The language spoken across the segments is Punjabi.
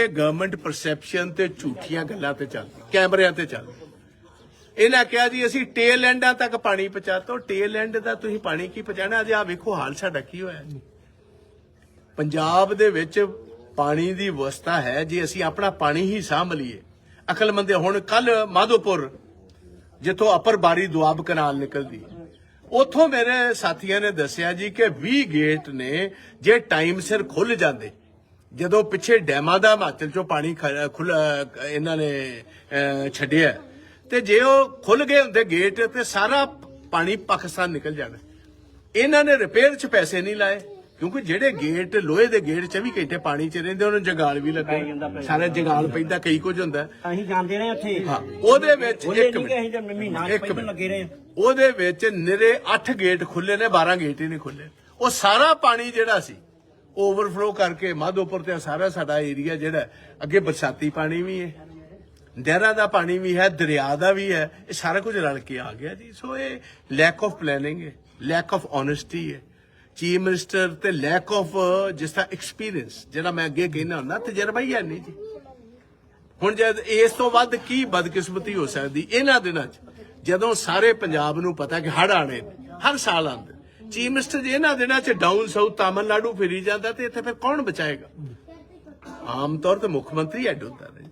ਇਹ ਗਵਰਨਮੈਂਟ ਪਰਸੈਪਸ਼ਨ ਤੇ ਝੂਠੀਆਂ ਗੱਲਾਂ ਤੇ ਚੱਲ ਕੈਮਰਿਆਂ ਤੇ ਚੱਲ ਇਹਨਾਂ ਕਿਹਾ ਜੀ, ਅਸੀਂ ਟੇਲ ਐਂਡਾਂ ਤੱਕ ਪਾਣੀ ਪਹੁੰਚਾਤੋ। ਟੇਲ ਐਂਡ ਦਾ ਤੁਸੀਂ ਪਾਣੀ ਕੀ ਪਹੁੰਚਾਣਾ? ਅਜੇ ਆ ਵੇਖੋ ਹਾਲ ਸਾਡਾ ਕੀ ਹੋਇਆ। ਪੰਜਾਬ ਦੇ ਵਿੱਚ ਪਾਣੀ ਦੀ ਵਿਵਸਥਾ ਹੈ, ਜੇ ਅਸੀਂ ਆਪਣਾ ਪਾਣੀ ਹੀ ਸਾਂਭ ਲਈਏ। ਅਕਲਮੰਦੇ ਹੁਣ ਕੱਲ ਮਾਧੋਪੁਰ, ਜਿੱਥੋਂ ਅਪਰ ਬਾਰੀ ਦੁਆਬ ਕਨਾਲ ਨਿਕਲਦੀ। ਉਥੋਂ ਮੇਰੇ ਸਾਥੀਆਂ ਨੇ ਦੱਸਿਆ ਜੀ ਕਿ 20 ਗੇਟ ਨੇ, ਜੇ ਟਾਈਮ ਸਿਰ ਖੁੱਲ ਜਾਂਦੇ ਜਦੋਂ ਪਿੱਛੇ ਡੈਮਾਂ ਦਾ ਹਿਮਾਚਲ ਚੋਂ ਪਾਣੀ ਖੁੱਲ ਇਹਨਾਂ ਨੇ ਛੱਡਿਆ ਤੇ ਜੇ ਉਹ ਖੁੱਲ ਗਏ ਹੁੰਦੇ ਗੇਟ ਤੇ ਸਾਰਾ ਪਾਣੀ ਪਾਕਿਸਤਾਨ ਨਿਕਲ ਜਾਣਾ ਇਹਨਾਂ ਨੇ ਰਿਪੇਅਰ 'ਚ ਪੈਸੇ ਨਹੀਂ ਲਾਏ ਕਿਉਂਕਿ ਜਿਹੜੇ ਗੇਟ ਲੋਹੇ ਦੇ ਗੇਟ 24 ਘੰਟੇ ਪਾਣੀ 'ਚ ਰਹਿੰਦੇ ਉਹਨਾਂ ਨੂੰ ਜੰਗਾਲ ਵੀ ਲੱਗਦਾ ਸਾਰੇ ਜੰਗਾਲ ਪੈਂਦਾ ਕਈ ਕੁਝ ਹੁੰਦਾ ਅਸੀਂ ਜਾਂਦੇ ਰਹੇ ਉੱਥੇ। ਹਾਂ ਉਹਦੇ ਵਿੱਚ ਇੱਕ ਮਹੀਨਾ ਪਹਿਲਾਂ। ਲੱਗੇ ਰਹੇ ਉਹਦੇ ਵਿੱਚ ਨਿਰੇ 8 ਗੇਟ ਖੁੱਲੇ ਨੇ 12 ਗੇਟ ਹੀ ਨਹੀਂ ਖੁੱਲੇ। ਉਹ ਸਾਰਾ ਪਾਣੀ ਜਿਹੜਾ ਸੀ ਓਵਰਫਲੋ ਕਰਕੇ ਮਾਧੋਪੁਰ ਤੇ ਸਾਰਾ ਸਾਡਾ ਏਰੀਆ ਜਿਹੜਾ ਅੱਗੇ ਬਰਸਾਤੀ ਪਾਣੀ ਵੀ ਹੈ ਨਹਿਰਾਂ ਦਾ ਪਾਣੀ ਵੀ ਹੈ ਦਰਿਆ ਦਾ ਵੀ ਹੈ ਇਹ ਸਾਰਾ ਕੁਝ ਰਲ ਕੇ ਆ ਗਿਆ ਜੀ। ਸੋ ਇਹ ਲੈਕ ਆਫ ਪਲੈਨਿੰਗ ਹੈ ਲੈਕ ਆਫ ਓਨੈਸਟੀ ਹੈ। ਚੀਫ ਮਿਨਿਸਟਰ ਤੇ ਲੈਕ ਆਫ ਜਿਸ ਦਾ ਐਕਸਪੀਰੀਅੰਸ ਜਿਹੜਾ ਮੈਂ ਅੱਗੇ ਕਹਿਣਾ ਹੁੰਦਾ ਤਜਰਬਾ ਹੀ ਹੈ ਨਹੀਂ ਜੀ। ਹੁਣ ਜਦ ਇਸ ਤੋਂ ਵੱਧ ਕੀ ਬਦਕਿਸਮਤੀ ਹੋ ਸਕਦੀ ਇਹਨਾਂ ਦਿਨਾਂ 'ਚ ਜਦੋਂ ਸਾਰੇ ਪੰਜਾਬ ਨੂੰ ਪਤਾ ਕਿ ਹੜ ਆਣੇ ਨੇ, ਹਰ ਸਾਲ ਆਉਂਦੇ ਚੀਫ ਮਿਨਿਸਟਰ ਜੀ ਇਹਨਾਂ ਦਿਨਾਂ 'ਚ ਡਾਊਨ ਸਾਊਥ ਤਾਮਿਲਨਾਡੂ ਫਿਰੀ ਜਾਂਦਾ ਤੇ ਇੱਥੇ ਫਿਰ ਕੌਣ ਬਚਾਏਗਾ? ਆਮ ਤੌਰ ਤੇ ਮੁੱਖ ਮੰਤਰੀ ਐਡ ਹੁੰਦਾ ਨੇ।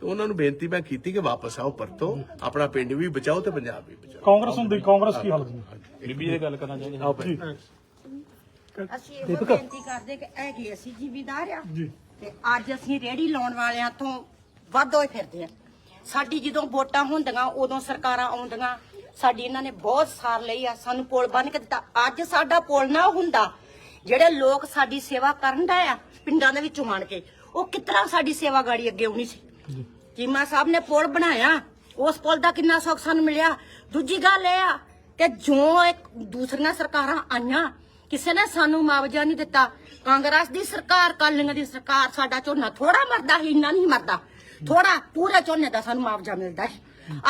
ਤੇ ਉਹਨਾਂ ਨੂੰ ਬੇਨਤੀ ਮੈਂ ਕੀਤੀ ਕਿ ਵਾਪਸ ਆਓ ਪਰਤੋ। ਆਪਣਾ ਪਿੰਡ ਵੀ ਬਚਾਓ ਤੇ ਪੰਜਾਬ ਵੀ ਬਚਾਓ। ਕਾਂਗਰਸ ਹੁੰਦੀ ਕਾਂਗਰਸ ਕੀ ਹਾਲ ਸੀ ਬੀਬੀ ਇਹ ਗੱਲ ਕਰਨਾ ਚਾਹੁੰਦੇ ਆਓ ਭਾਈ ਅਸੀਂ ਇਹ ਬੇਨਤੀ ਕਰਦੇ ਕਿ ਇਹ ਕੀ ਅਸੀਂ ਜ਼ਿਮੀਦਾਰ ਆ ਤੇ ਅੱਜ ਅਸੀਂ ਰੇੜੀ ਲਾਉਣ ਵਾਲਿਆਂ ਤੋਂ ਵੱਧ ਹੋਏ ਫਿਰਦੇ ਆ। ਸਾਡੀ ਜਦੋਂ ਵੋਟਾਂ ਹੁੰਦੀਆਂ ਉਦੋਂ ਸਰਕਾਰਾਂ ਆਉਂਦੀਆਂ। ਸਾਡੀ ਇਹਨਾਂ ਨੇ ਬਹੁਤ ਸਾਰ ਲਈ ਆ ਸਾਨੂੰ ਪੁਲ ਬੰਨ ਕੇ ਦਿੱਤਾ। ਅੱਜ ਸਾਡਾ ਪੁਲ ਨਾ ਹੁੰਦਾ ਜਿਹੜੇ ਲੋਕ ਸਾਡੀ ਸੇਵਾ ਕਰਨ ਦਾ ਆ ਪਿੰਡਾਂ ਦੇ ਵਿੱਚੋਂ ਆਣ ਕੇ ਉਹ ਕਿਤਨਾ ਸਾਡੀ ਸੇਵਾ ਗਾੜੀ ਅੱਗੇ ਆਉਣੀ ਸੀ? ਚੀਮਾ ਸਾਹਿਬ ਨੇ ਪੁਲ ਬਣਾਇਆ ਉਸ ਪੁਲ ਦਾ ਕਿੰਨਾ ਸੁੱਖ ਸਾਨੂੰ ਮਿਲਿਆ। ਦੂਜੀ ਗੱਲ ਇਹ ਆ ਕਿ ਜੋ ਇੱਕ ਦੂਸਰੀਆਂ ਸਰਕਾਰਾਂ ਆਈਆਂ ਕਿਸੇ ਨੇ ਸਾਨੂੰ ਮੁਆਵਜ਼ਾ ਨਹੀਂ ਦਿੱਤਾ। ਕਾਂਗਰਸ ਦੀ ਸਰਕਾਰ ਕਾਲੀਆਂ ਦੀ ਸਰਕਾਰ ਸਾਡਾ ਝੋਨਾ ਥੋੜਾ ਮਰਦਾ ਸੀ ਇੰਨਾ ਨਹੀਂ ਮਰਦਾ। ਥੋੜਾ ਪੂਰੇ ਝੋਨੇ ਦਾ ਸਾਨੂੰ ਮੁਆਵਜ਼ਾ ਮਿਲਦਾ ਸੀ।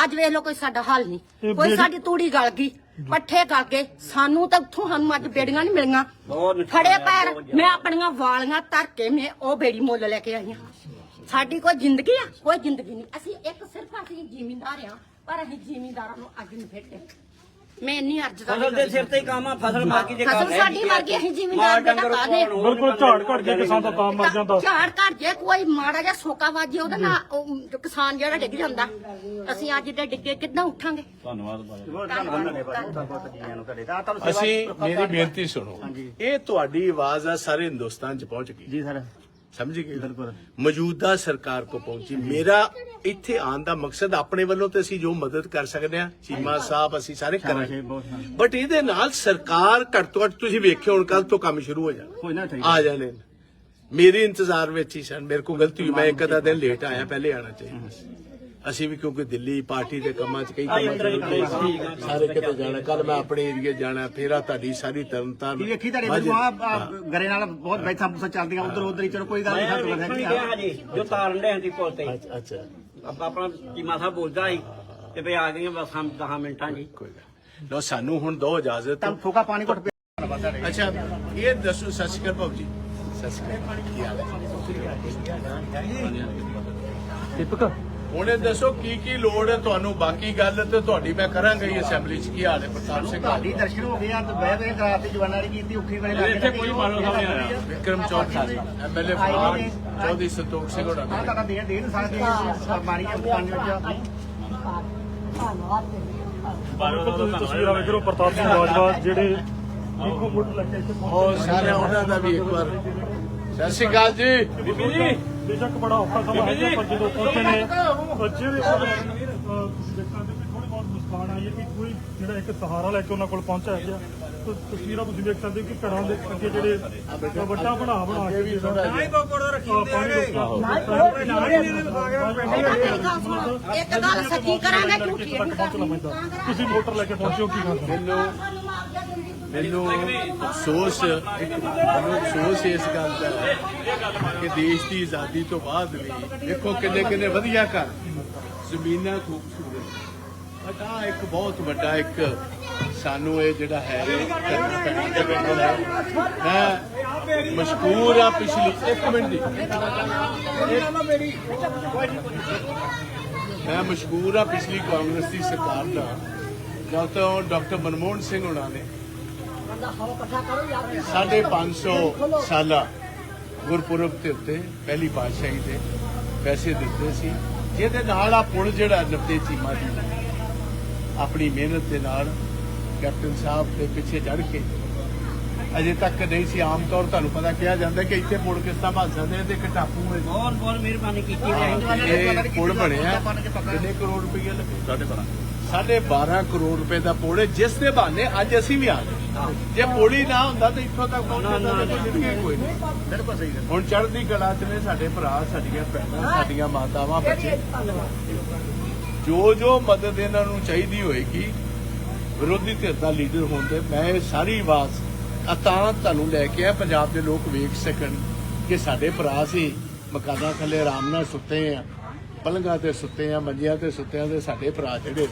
ਅੱਜ ਵੇਖ ਲਓ ਕੋਈ ਸਾਡਾ ਹਾਲ ਨਹੀਂ। ਕੋਈ ਸਾਡੀ ਤੂੜੀ ਗਲ ਗਈ ਪੱਠੇ ਗਲ ਗਏ। ਸਾਨੂੰ ਤਾਂ ਉੱਥੋਂ ਸਾਨੂੰ ਅੱਜ ਬੇੜੀਆਂ ਨਹੀਂ ਮਿਲੀਆਂ। ਫੜੇ ਪੈਰ। ਮੈਂ ਆਪਣੀਆਂ ਵਾਲੀਆਂ ਧਰ ਕੇ ਮੈਂ ਉਹ ਬੇੜੀ ਮੁੱਲ ਲੈ ਕੇ ਆਈ ਹਾਂ। ਸਾਡੀ ਕੋਈ ਜ਼ਿੰਦਗੀ ਆ? ਕੋਈ ਜ਼ਿੰਦਗੀ ਨਹੀਂ। ਅਸੀਂ ਇੱਕ ਸਿਰਫ ਅਸੀਂ ਜ਼ਿਮੀਂਦਾਰ ਆ ਪਰ ਅਸੀਂ ਜ਼ਿਮੀਂਦਾਰਾਂ ਨੂੰ ਅੱਗ ਨਹੀਂ ਫੇਟੇ ਮੈਂ ਇੰਨੀ ਅਰਜ਼ ਦਾ ਫਸਲ ਦੇ ਸਿਰ ਤੇ ਹੀ ਕੰਮ ਆ ਫਸਲ ਬਾਕੀ ਦੇ ਕੰਮ ਫਸਲ ਹੈ ਸਾਡੀ ਨਹੀਂ ਮਰ ਗਈ ਅਸੀਂ ਜ਼ਿਮੀਂਦਾਰ ਮਾਲ ਬੇਟਾ ਡੰਗਰ ਕਾਹਦੇ ਪਾਉਣ, ਬਿਲਕੁਲ ਝਾੜ ਘਟ ਜੇ ਕਿਸਾਨ ਦਾ ਤਾਂ ਮਰ ਜਾਂਦਾ। ਝਾੜ ਘਰ ਜੇ ਕੋਈ ਮਾੜਾ ਜਿਹਾ ਸੋਕਾ ਵਾਜੇ ਉਹਦੇ ਨਾਲ ਉਹ ਕਿਸਾਨ ਜਿਹੜਾ ਡਿੱਗ ਜਾਂਦਾ। ਅਸੀਂ ਅੱਜ ਦੇ ਡਿੱਗੇ ਕਿੱਦਾਂ ਉੱਠਾਂਗੇ? ਧੰਨਵਾਦ ਅਸੀਂ ਮੇਰੀ ਬੇਨਤੀ ਸੁਣੋ। ਇਹ ਤੁਹਾਡੀ ਆਵਾਜ਼ ਆ ਸਾਰੇ ਹਿੰਦੁਸਤਾਨ 'ਚ ਪਹੁੰਚ ਗਈ। ਜੀ ਸਰ। ਸਮਝ ਗਏ? ਮੌਜੂਦਾ ਸਰਕਾਰ ਕੋ ਪਹੁੰਚੀ। ਮੇਰਾ ਇੱਥੇ ਆਉਣ ਦਾ ਮਕਸਦ ਆਪਣੇ ਵੱਲੋਂ ਤੇ ਅਸੀਂ ਜੋ ਮਦਦ ਕਰ ਸਕਦੇ ਹਾਂ ਚੀਮਾ ਸਾਹਿਬ ਅਸੀਂ ਸਾਰੇ ਕਰਾਂਗੇ। ਬਟ ਇਹਦੇ ਨਾਲ ਸਰਕਾਰ ਘੱਟ ਤੋਂ ਘੱਟ ਤੁਸੀਂ ਵੇਖਿਓ ਹੁਣ ਕੱਲ ਤੋਂ ਕੰਮ ਸ਼ੁਰੂ ਹੋ ਜਾਣਾ। ਨਾ ਆ ਜਾਣੇ ਨੇ। ਮੇਰੇ ਇੰਤਜ਼ਾਰ ਵਿੱਚ ਹੀ ਸਨ ਮੇਰੇ ਕੋਲ ਗਲਤੀ ਹੋਈ ਮੈਂ ਇੱਕ ਅੱਧਾ ਦਿਨ ਲੇਟ ਆਇਆ ਪਹਿਲੇ ਆਣਾ ਚਾਹੀਦਾ। ਸੀ ਅਸੀਂ ਵੀ ਕਿਉਂਕਿ ਦਿੱਲੀ ਪਾਰਟੀ ਦੇ ਕੰਮਾਂ 'ਚ ਕਈ ਕੰਮਾਂ 'ਚ। ਸਾਰੇ ਕਿਤੇ ਜਾਣਾ ਕੱਲ ਮੈਂ ਆਪਣੇ ਏਰੀਏ ਜਾਣਾ ਫੇਰਾ ਤੁਹਾਡੀ ਸਾਰੀ ਤਰਨਤਾਰਨ ਇਹ ਵੇਖੀ ਤੁਹਾਡੇ ਮੈਨੂੰ ਆ ਗਰੇ ਨਾਲ ਬਹੁਤ ਬੈਠਾ ਬੁੱਸਾ ਚੱਲਦੀਆਂ ਉਧਰ ਉਧਰ ਹੀ ਚਲੋ ਕੋਈ ਗੱਲ ਨਹੀਂ ਪਤਾ ਨਹੀਂ ਆ। ਜੀ ਜੋ ਤਾਰਨ ਦੇ ਹੰਦੀ ਪੁੱਲ ਤੇ। ਅੱਛਾ- ਅੱਛਾ। ਆਪਾਂ ਆਪਣਾ ਕੀਮਾ ਸਾਹਿਬ ਬੋਲਦਾ ਸੀ ਤੇ ਵੀ ਆ ਗਈਆਂ ਬਸ ਹਮ 10 ਮਿੰਟਾਂ ਜੀ। ਕੋਈ ਗੱਲ ਲੋ ਸਾਨੂੰ ਹੁਣ ਦੋ ਇਜਾਜ਼ਤ। ਤੁਹਾਨੂੰ ਫੋਕਾ ਪਾਣੀ ਘੁੱਟ ਪਿਆ ਅੱਛਾ ਇਹ ਦੱਸੋ ਸਤਿ ਸ਼੍ਰੀ ਅਕਾਲ ਭਾਊ ਜੀ। ਸਤਿ ਸ਼੍ਰੀ ਅਕਾਲ। ਕੀ ਹਾਲ ਹੈ? ਦੀਪਕ? ਹੁਣ ਇਹ ਦੱਸੋ ਕੀ ਕੀ ਲੋੜ ਹੈ ਤੁਹਾਨੂੰ? ਬਾਕੀ ਗੱਲ ਤੇ ਤੁਹਾਡੀ ਮੈਂ ਕਰਾਂਗਾ ਹੀ ਅਸੈਂਬਲੀ 'ਚ। ਕੀ ਹਾਲ ਹੈ ਪ੍ਰਤਾਪ ਸਿੰਘ? ਤੁਹਾਡੀ ਦਰਸ਼ਨ ਹੋ ਗਏ ਆ ਤੇ ਬਹਿ ਬਹਿ ਕਰਾਤ ਦੀ ਜਵਾਨਾਂ ਦੀ ਕੀਤੀ ਔਖੀ ਵੇਲੇ ਲੱਗ ਇੱਥੇ ਕੋਈ ਮਾਰੋ ਸਾਹਮਣੇ ਵਿਕਰਮ ਚੌਧਰੀ ਐਮਐਲਏ ਫਰਾਡ ਚੌਧਰੀ ਸੰਤੋਖ ਸਿੰਘ ਹੋਣਾ ਆ ਤੁਹਾਡਾ ਦੇ ਦੇ ਨਹੀਂ ਸਕਦੇ ਮਾਰੀ ਪਾਣੀ ਵਿੱਚ ਬਿਲਕੁਲ ਤੁਸੀਂ ਤਸਵੀਰਾਂ ਵੇਖ ਪ੍ਰਤਾਪ ਸਿੰਘ ਬਾਜਵਾ ਜਿਹੜੇ ਇੱਕੋ ਮੁੱਢ ਲੱਗੇ ਉਹ ਸਾਰੇ ਉਹਨਾਂ ਦਾ ਵੀ ਇੱਕ ਵਾਰ। ਸਤਿ ਸ਼੍ਰੀ ਅਕਾਲ ਜੀ। ਬੀਬੀ ਜੀ। ਬੇਸ਼ੱਕ ਬੜਾ ਔਖਾ ਸਮਾਂ ਹੈ ਪਰ ਜਦੋਂ ਪਹੁੰਚੇ ਨੇ ਜਿਹੜੇ ਅਹ, ਤੁਸੀਂ ਦੇਖਾਂ ਤੇ ਥੋੜੀ ਬਹੁਤ ਮੁਸਕਾਨ ਆਈ ਹੈ ਕਿ ਕੋਈ ਜਿਹੜਾ ਇੱਕ ਸਹਾਰਾ ਲੈ ਕੇ ਉਹਨਾਂ ਕੋਲ ਪਹੁੰਚਿਆ ਹੈ ਤਾਂ ਤਸਵੀਰਾਂ ਤੁਸੀਂ ਦੇਖ ਸਕਦੇ ਹੋ ਕਿ ਘਰਾਂ ਦੇ ਅੱਗੇ ਜਿਹੜੇ ਵੱਡਾ ਬਣਾ ਬਣਾ ਕੇ ਜਿਹੜਾ ਪਾਣੀ ਰੋਕਿਆ ਇੱਕ ਗੱਲ ਸੱਚੀ ਕਰਾਂਗੇ ਝੂਠੀ ਤੁਸੀਂ ਮੋਟਰ ਲੈ ਕੇ ਪਹੁੰਚੇ ਹੋ ਕੀ ਗੱਲ? ਮੈਨੂੰ ਮੈਨੂੰ ਅਫਸੋਸ ਮੈਨੂੰ ਅਫਸੋਸ ਇਸ ਗੱਲ ਦਾ ਹੈ ਕਿ ਦੇਸ਼ ਦੀ ਆਜ਼ਾਦੀ ਤੋਂ ਬਾਅਦ ਵੀ ਦੇਖੋ ਕਿੰਨੇ ਕਿੰਨੇ ਵਧੀਆ ਘਰ ਜ਼ਮੀਨਾਂ ਖੂਬਸੂਰਤ ਅਟਾ ਇੱਕ ਬਹੁਤ ਵੱਡਾ ਇੱਕ ਸਾਨੂੰ ਇਹ ਜਿਹੜਾ ਹੈ ਮੈਂ ਮਸ਼ਹੂਰ ਆ ਪਿਛਲੀ ਇੱਕ ਮਿੰਟ ਦੀ। ਮੈਂ ਮਸ਼ਹੂਰ ਆ ਪਿਛਲੀ ਕਾਂਗਰਸ ਦੀ ਸਰਕਾਰ ਦਾ ਜਦ ਤੋਂ ਡਾਕਟਰ ਮਨਮੋਹਨ ਸਿੰਘ ਉਹਨਾਂ ਨੇ। ਸਾਢੇ 500 ਸਾਲਾ ਗੁਰਪੁਰਬ ਦੇ ਉੱਤੇ ਪਹਿਲੀ ਪਾਤਸ਼ਾਹੀ ਦੇ ਪੈਸੇ ਦਿੱਤੇ ਸੀ ਜਿਹਦੇ ਨਾਲ ਆ ਪੁਲ ਜਿਹੜਾ ਨੱਬੇ ਚੀਮਾ ਦੀ ਆਪਣੀ ਮਿਹਨਤ ਦੇ ਨਾਲ ਕੈਪਟਨ ਸਾਹਿਬ ਦੇ ਪਿੱਛੇ ਚੜ ਕੇ ਅਜੇ ਤੱਕ ਨਹੀਂ ਸੀ ਆਮ ਤੌਰ ਤੁਹਾਨੂੰ ਪਤਾ ਕਿਹਾ ਜਾਂਦਾ ਕਿ ਇੱਥੇ ਪੁਲ ਕਿਸ ਤਰ੍ਹਾਂ ਬਣ ਸਕਦੇ ਤੇ ਇੱਕ ਟਾਪੂ ਹੈ ਬਹੁਤ ਬਹੁਤ ਮਿਹਰਬਾਨੀ ਕੀਤੀ ਹੈ। ਇਹ ਪੁਲ ਬਣਿਆ। ਕਿੰਨੇ ਕਰੋੜ ਰੁਪਏ ਲੱਗੇ? ਸਾਡੇ 12 12 ਕਰੋੜ ਰੁਪਏ ਦਾ ਪੁਲ ਹੈ ਜਿਸ ਦੇ ਬਹਾਨੇ ਅੱਜ ਅਸੀਂ ਵੀ ਆ ਗਏ। ਜੇ ਪੁਲ ਨਾ ਹੁੰਦਾ ਤਾਂ ਇੱਥੋਂ ਤੱਕ ਪਹੁੰਚਣਾ ਤਾਂ ਕੋਈ ਜ਼ਿੰਦਗੀ ਕੋਈ ਨਹੀਂ। ਬਿਲਕੁਲ ਸਹੀ ਗੱਲ। ਹੁਣ ਚੜ੍ਹਦੀ ਕਲਾ ਚ ਨੇ ਸਾਡੇ ਭਰਾ ਸਾਡੀਆਂ ਭੈਣਾਂ ਸਾਡੀਆਂ ਮਾਤਾਵਾਂ ਬੱਚੇ। ਜੋ ਜੋ ਮਦਦ ਇਹਨਾਂ ਨੂੰ ਚਾਹੀਦੀ ਹੋਏਗੀ ਵਿਰੋਧੀ ਧਿਰ ਦਾ ਲੀਡਰ ਹੋਣ ਦੇ ਮੈਂ ਇਹ ਸਾਰੀ ਆਵਾਜ਼ ਤਾਂ ਤੁਹਾਨੂੰ ਲੈ ਕੇ ਆ ਪੰਜਾਬ ਦੇ ਲੋਕ ਵੇਖ ਸਕਣ ਕਿ ਸਾਡੇ ਭਰਾ ਸੀ ਮਕਾਨਾਂ ਥੱਲੇ ਆਰਾਮ ਨਾਲ ਸੁੱਤੇ ਆ ਪਲੰਘਾਂ ਤੇ ਸੁੱਤੇ ਆ ਮੰਜਿਆਂ ਤੇ ਸੁੱਤੇ ਆ ਤੇ ਸਾਡੇ ਭਰਾ ਜਿਹੜੇ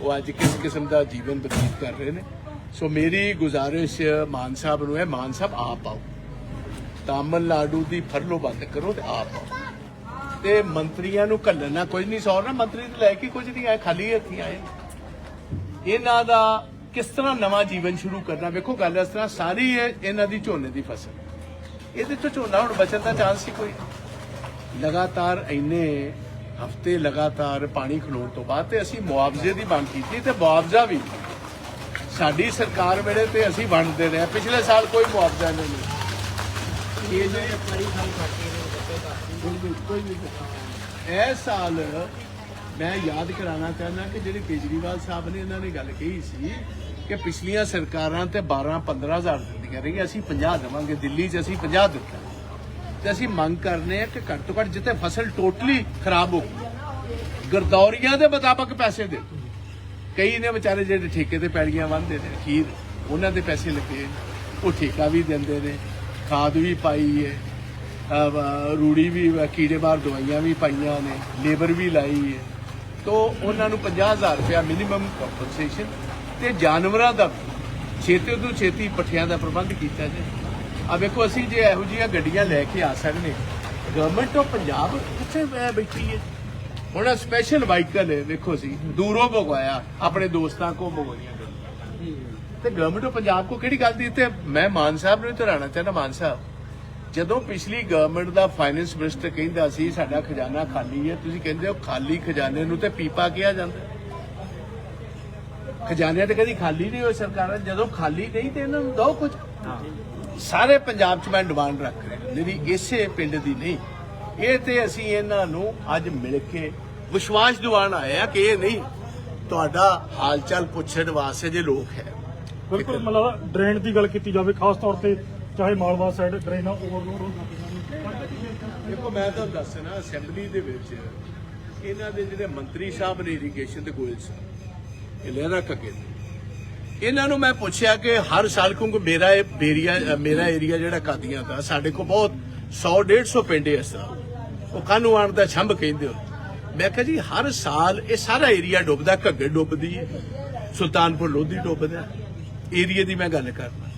ਉਹ ਅੱਜ ਕਿਸ ਕਿਸਮ ਦਾ ਜੀਵਨ ਬਤੀਤ ਕਰ ਰਹੇ ਨੇ। ਸੋ ਮੇਰੀ ਗੁਜ਼ਾਰਿਸ਼ ਮਾਨ ਸਾਹਿਬ ਨੂੰ ਹੈ ਮਾਨ ਸਾਹਿਬ ਆਪ ਆਓ ਤਾਮਿਲਨਾਡੂ ਦੀ ਫਰਲੋ ਬੰਦ ਕਰੋ ਤੇ ਆਪ ਆਓ ਤੇ ਮੰਤਰੀਆਂ ਨੂੰ ਘੱਲਣਾ ਕੁਝ ਨਹੀਂ ਸੌ ਨਾ ਮੰਤਰੀ ਤੇ ਲੈ ਕੇ ਕੁਝ ਨਹੀਂ ਆਏ ਖਾਲੀ ਹੱਥੀਂ ਆਏ ਇਹਨਾਂ ਦਾ ਕਿਸ ਤਰ੍ਹਾਂ ਨਵਾਂ ਜੀਵਨ ਸ਼ੁਰੂ ਕਰਨਾ ਵੇਖੋ ਗੱਲ ਇਸ ਤਰ੍ਹਾਂ ਸਾਰੀ ਇਹ ਇਹਨਾਂ ਦੀ ਝੋਨੇ ਦੀ ਫਸਲ ਇਹਦੇ ਤੋਂ ਝੋਨਾ ਹੁਣ ਬਚਣ ਦਾ ਚਾਂਸ ਹੀ ਕੋਈ ਲਗਾਤਾਰ ਇੰਨੇ ਹਫ਼ਤੇ ਲਗਾਤਾਰ ਪਾਣੀ ਖਲੋਣ ਤੋਂ ਬਾਅਦ ਤੇ ਅਸੀਂ ਮੁਆਵਜ਼ੇ ਦੀ ਮੰਗ ਕੀਤੀ ਤੇ ਮੁਆਵਜ਼ਾ ਵੀ ਸਾਡੀ ਸਰਕਾਰ ਵੇਲੇ ਤੇ ਅਸੀਂ ਵੰਡਦੇ ਰਹੇ ਪਿਛਲੇ ਸਾਲ ਕੋਈ ਮੁਆਵਜ਼ਾ ਨਹੀਂ ਮਿਲਿਆ ਇਹ ਜਿਹੜੇ ਬਿਲਕੁਲ ਕੋਈ ਨਹੀਂ ਦਿੱਤਾ। ਇਸ ਸਾਲ ਮੈਂ ਯਾਦ ਕਰਾਉਣਾ ਚਾਹੁੰਦਾ ਕਿ ਜਿਹੜੇ ਕੇਜਰੀਵਾਲ ਸਾਹਿਬ ਨੇ ਇਹਨਾਂ ਨੇ ਗੱਲ ਕਹੀ ਸੀ ਕਿ ਪਿਛਲੀਆਂ ਸਰਕਾਰਾਂ ਤੇ 12 15000 ਦਿੰਦੀਆਂ ਰਹੀਆਂ ਅਸੀਂ 50 ਦੇਵਾਂਗੇ ਦਿੱਲੀ 'ਚ ਅਸੀਂ 50 ਦਿੱਤਾ ਤੇ ਅਸੀਂ ਮੰਗ ਕਰਨੇ ਆ ਕਿ ਘੱਟ ਤੋਂ ਘੱਟ ਜਿੱਥੇ ਫਸਲ ਟੋਟਲੀ ਖਰਾਬ ਹੋ ਗਈ ਗਰਦੌਰੀਆਂ ਦੇ ਮੁਤਾਬਕ ਪੈਸੇ ਦੇ। ਕਈ ਨੇ ਵਿਚਾਰੇ ਜਿਹੜੇ ਠੇਕੇ ਤੇ ਪੈਲੀਆਂ ਬੰਨਦੇ ਨੇ ਅਖੀਰ ਉਹਨਾਂ ਦੇ ਪੈਸੇ ਲੱਗੇ ਉਹ ਠੇਕਾ ਵੀ ਦਿੰਦੇ ਨੇ, ਖਾਦ ਵੀ ਪਾਈ ਹੈ ਰੂੜੀ ਵੀ, ਕੀੜੇ ਮਾਰ ਦਵਾਈਆਂ ਵੀ ਪਾਈਆਂ ਨੇ, ਲੇਬਰ ਵੀ ਲਾਈ ਹੈ ਤੋ ਉਹਨਾਂ ਨੂੰ 50000 ਰੁਪਇਆ ਮਿਨੀਮਮ ਕੰਪਨਸੇਸ਼ਨ ਤੇ ਜਾਨਵਰਾਂ ਦਾ ਛੇਤੀ ਤੋਂ ਛੇਤੀ ਪੱਠਿਆਂ ਦਾ ਪ੍ਰਬੰਧ ਕੀਤਾ ਜਾਏ। ਆ ਵੇਖੋ, ਅਸੀਂ ਜੇ ਇਹੋ ਜਿਹੀਆਂ ਗੱਡੀਆਂ ਲੈ ਕੇ ਆ ਸਕਦੇ ਗਵਰਨਮੈਂਟ ਆਫ ਪੰਜਾਬ ਕਿੱਥੇ ਬੈਠੀ ਹੈ ਹੁਣ ਸਪੈਸ਼ਲ ਵਾਹੀਕਲ ਹੈ, ਵੇਖੋ ਸੀ ਦੂਰੋਂ ਭਗਵਾਇਆ ਆਪਣੇ ਦੋਸਤਾਂ ਕੋ ਮੰਗਵਾਈਆਂ ਤੇ ਗਵਰਨਮੈਂਟ ਆਫ ਪੰਜਾਬ ਕੋ ਕਿਹੜੀ ਗੱਲ ਦੀ? ਤੇ ਮੈਂ ਮਾਨ ਸਾਹਿਬ ਨੂੰ ਧਰਾਣਾ ਚਾਹੁੰਦਾ, ਮਾਨ ਸਾਹਿਬ। ਜਦੋਂ ਪਿਛਲੀ ਗਵਰਨਮੈਂਟ ਦਾ ਫਾਈਨੈਂਸ ਮਿਨਿਸਟਰ ਕਹਿੰਦਾ ਸੀ, ਸਾਡਾ ਖਜ਼ਾਨਾ ਖਾਲੀ ਹੈ, ਤੁਸੀਂ ਕਹਿੰਦੇ ਹੋ, ਖਾਲੀ ਖਜ਼ਾਨੇ ਨੂੰ ਤੇ ਪੀਪਾ ਕਿਹਾ ਜਾਂਦਾ ਖਜ਼ਾਨੇ ਤੇ ਕਦੀ ਖਾਲੀ ਨਹੀਂ ਹੋਏ ਸਰਕਾਰਾਂ, ਜਦੋਂ ਖਾਲੀ ਨਹੀਂ ਤੇ ਇਹਨਾਂ ਨੂੰ ਦੋ ਕੁਝ। ਸਾਰੇ ਪੰਜਾਬ 'ਚ ਮੈਂ ਡਿਮਾਂਡ ਰੱਖ ਰਿਹਾ, ਮੇਰੀ ਇਸੇ ਪਿੰਡ ਦੀ ਨਹੀਂ। ਇਹ ਤੇ ਅਸੀਂ ਇਹਨਾਂ ਨੂੰ ਅੱਜ ਮਿਲ ਕੇ ਵਿਸ਼ਵਾਸ ਦਿਵਾਉਣ ਆਏ ਆ ਕਿ ਇਹ ਨਹੀਂ। ਤੁਹਾਡਾ ਹਾਲ ਚਾਲ ਪੁੱਛਣ ਵਾਸਤੇ ਜੇ ਲੋਕ ਹੈ। ਬਿਲਕੁਲ ਮਤਲਬ ਡਰੇਨ ਦੀ ਗੱਲ ਕੀਤੀ ਜਾਵੇ ਖਾਸ ਤੌਰ ਤੇ ਚਾਹੇ ਮਾਲਵਾ ਸਾਈਡ ਡਰੇਨਾਂ ਓਵਰਲੋਡ ਹੋ ਜਾਂਦੀਆਂ ਦੇਖੋ ਮੈਂ ਤੁਹਾਨੂੰ ਦੱਸਣਾ ਅਸੈਂਬਲੀ ਦੇ ਵਿੱਚ ਇਹਨਾਂ ਦੇ ਜਿਹੜੇ ਮੰਤਰੀ ਸਾਹਿਬ ਨੇ ਇਰੀਗੇਸ਼ਨ ਦੇ ਗੋਇਲ ਸਾਹਿਬ ਇਹ ਲਹਿਰਾ ਕੱਗੇ ਇਹਨਾਂ ਨੂੰ ਮੈਂ ਪੁੱਛਿਆ ਕਿ ਹਰ ਸਾਲ ਕਿਉਂਕਿ ਮੇਰਾ ਇਹ ਏਰੀਆ ਮੇਰਾ ਏਰੀਆ ਜਿਹੜਾ ਕਾਦੀਆਂ ਦਾ ਸਾਡੇ ਕੋਲ ਬਹੁਤ 100 150 ਪਿੰਡ ਇਸ ਤਰ੍ਹਾਂ ਉਹ ਕਾਨੂੰ ਆਣ ਦਾ ਛੰਭ ਕਹਿੰਦੇ ਹੋ? ਮੈਂ ਕਿਹਾ ਜੀ, ਹਰ ਸਾਲ ਇਹ ਸਾਰਾ ਏਰੀਆ ਡੁੱਬਦਾ, ਘੱਗੇ ਡੁੱਬਦੀ ਹੈ, ਸੁਲਤਾਨਪੁਰ ਲੋਧੀ ਡੁੱਬਦਾ ਏਰੀਆ ਦੀ ਮੈਂ ਗੱਲ ਕਰਦਾ।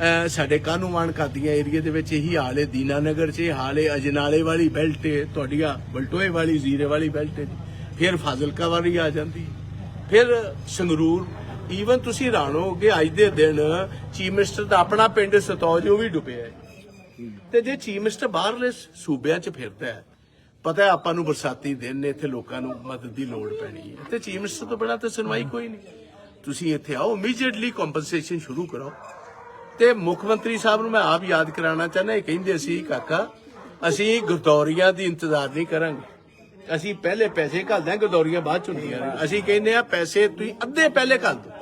ਅਹ ਸਾਡੇ ਕਾਨੂੰਵਾਨ ਕਾਦੀਆਂ ਏਰੀਆ ਦੇ ਵਿੱਚ ਇਹੀ ਹਾਲ ਹੈ, ਦੀਨਾਨਗਰ 'ਚ ਇਹ ਹਾਲ ਹੈ, ਅਜਨਾਲੇ ਵਾਲੀ ਬੈਲਟ ਹੈ, ਤੁਹਾਡੀਆਂ ਬਲਟੋਏ ਵਾਲੀ, ਜ਼ੀਰੇ ਵਾਲੀ ਬੈਲਟ ਹੈ ਜੀ। ਫਿਰ ਫਾਜ਼ਿਲਕਾ ਵਾਲੀ ਆ ਜਾਂਦੀ ਫਿਰ ਸੰਗਰੂਰ ਈਵਨ ਤੁਸੀਂ ਰਾਣੋਗੇ ਅੱਜ ਦੇ ਦਿਨ ਚੀਫ ਮਿਨਿਸਟਰ ਦਾ ਆਪਣਾ ਪਿੰਡ ਸਤੌਜ, ਉਹ ਵੀ ਡੁੱਬਿਆ ਹੈ। ਤੇ ਜੇ ਚੀਫ ਮਿਨਿਸਟਰ ਬਾਹਰਲੇ ਸੂਬਿਆਂ 'ਚ ਫਿਰਦਾ ਹੈ ਪਤਾ ਆਪਾਂ ਨੂੰ ਬਰਸਾਤੀ ਦਿਨ ਨੇ, ਇੱਥੇ ਲੋਕਾਂ ਨੂੰ ਮਦਦ ਦੀ ਲੋੜ ਪੈਣੀ ਹੈ। ਤੇ ਚੀਫ ਮਿਨਿਸਟਰ ਤੋਂ ਬਿਨਾਂ ਤਾਂ ਸੁਣਵਾਈ ਕੋਈ ਨਹੀਂ। ਤੁਸੀਂ ਇੱਥੇ ਆਓ ਇਮੀਡੀਏਟਲੀ ਕੰਪਨਸੇਸ਼ਨ ਸ਼ੁਰੂ ਕਰੋ। ਤੇ ਮੁੱਖ ਮੰਤਰੀ ਸਾਹਿਬ ਨੂੰ ਮੈਂ ਆਪ ਯਾਦ ਕਰਾਉਣਾ ਚਾਹੁੰਦਾ, ਇਹ ਕਹਿੰਦੇ ਸੀ ਕਾਕਾ, ਅਸੀਂ ਗਰਦੌਰੀਆਂ ਦੀ ਇੰਤਜ਼ਾਰ ਨਹੀਂ ਕਰਾਂਗੇ। ਅਸੀਂ ਪਹਿਲੇ ਪੈਸੇ ਘੱਲਦੇ ਹਾਂ, ਗਰਦੌਰੀਆਂ ਬਾਅਦ ਚ ਹੁੰਦੀਆਂ ਨੇ। ਅਸੀਂ ਕਹਿੰਦੇ ਆ ਪੈਸੇ ਤੁਸੀਂ ਅੱਧੇ ਪਹਿਲੇ ਘੱਲ ਦਿਓ।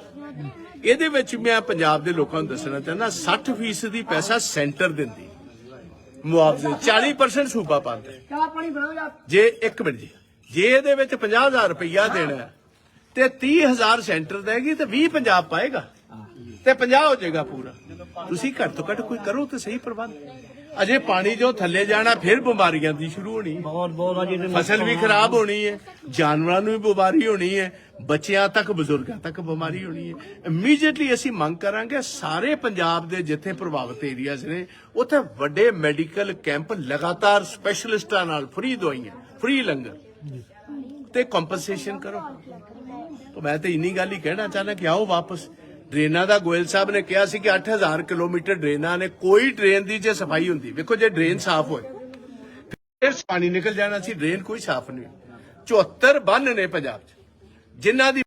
ਇਹਦੇ ਵਿੱਚ ਮੈਂ ਪੰਜਾਬ ਦੇ ਲੋਕਾਂ ਨੂੰ ਦੱਸਣਾ ਚਾਹੁੰਦਾ 60% ਦੀ ਪੈਸਾ ਸੈਂਟਰ ਦਿੰਦੀ ਮੁਆਵਜ਼ੇ 40% ਸੂਬਾ ਪਾਉਂਦਾ ਹੈ। ਚਾਹ ਪਾਣੀ ਬਣਾਓ ਜੇ ਇੱਕ ਮਿੰਟ ਜੀ ਜੇ ਇਹਦੇ ਵਿੱਚ 50000 ਰੁਪਇਆ ਦੇਣਾ ਹੈ, ਤੇ 30000 ਸੈਂਟਰ ਦੇਗੀ ਤੇ 20 ਪੰਜਾਬ ਪਾਏਗਾ। ਤੇ 50 ਹੋ ਜਾਏਗਾ ਪੂਰਾ। ਤੁਸੀਂ ਘੱਟ ਤੋਂ ਘੱਟ ਕੋਈ ਕਰੋ ਤੇ ਸਹੀ ਪ੍ਰਬੰਧ। ਅਜੇ ਪਾਣੀ ਜੋ ਥੱਲੇ ਜਾਣਾ ਫਿਰ ਬਿਮਾਰੀਆਂ ਦੀ ਸ਼ੁਰੂ ਹੋਣੀ। ਬਹੁਤ ਬਹੁਤ ਆ ਜੀ ਇਹਦੇ ਫਸਲ ਵੀ ਖਰਾਬ ਹੋਣੀ ਹੈ ਜਾਨਵਰਾਂ ਨੂੰ ਵੀ ਬਿਮਾਰੀ ਹੋਣੀ ਹੈ ਬੱਚਿਆਂ ਤੱਕ ਬਜ਼ੁਰਗਾਂ ਤੱਕ ਬਿਮਾਰੀ ਹੋਣੀ ਹੈ। ਇਮੀਡੀਏਟਲੀ ਅਸੀਂ ਮੰਗ ਕਰਾਂਗੇ ਸਾਰੇ ਪੰਜਾਬ ਦੇ ਜਿੱਥੇ ਪ੍ਰਭਾਵਿਤ ਏਰੀਆਜ਼ ਨੇ ਉੱਥੇ ਵੱਡੇ ਮੈਡੀਕਲ ਕੈਂਪ ਲਗਾਤਾਰ ਸਪੈਸ਼ਲਿਸਟਾਂ ਨਾਲ ਫ੍ਰੀ ਦਵਾਈਆਂ ਫ੍ਰੀ ਲੰਗਰ। ਤੇ ਕੰਪਨਸੇਸ਼ਨ ਕਰੋ। ਤਾਂ ਮੈਂ ਤੇ ਇੰਨੀ ਗੱਲ ਹੀ ਕਹਿਣਾ ਚਾਹੁੰਦਾ ਕਿ ਆਓ ਵਾਪਸ। ਡਰੇਨਾਂ ਦਾ ਗੋਇਲ ਸਾਹਿਬ ਨੇ ਕਿਹਾ ਸੀ ਕਿ 8000 ਕਿਲੋਮੀਟਰ ਡਰੇਨਾਂ ਨੇ, ਕੋਈ ਡਰੇਨ ਦੀ ਜੇ ਸਫ਼ਾਈ ਹੁੰਦੀ, ਵੇਖੋ ਜੇ ਡਰੇਨ ਸਾਫ਼ ਹੋਏ, ਫਿਰ ਪਾਣੀ ਨਿਕਲ ਜਾਣਾ ਸੀ, ਡਰੇਨ ਕੋਈ ਸਾਫ਼ ਨਹੀਂ 74 ਬੰਨ ਨੇ ਪੰਜਾਬ 'ਚ, ਜਿਨ੍ਹਾਂ ਦੀ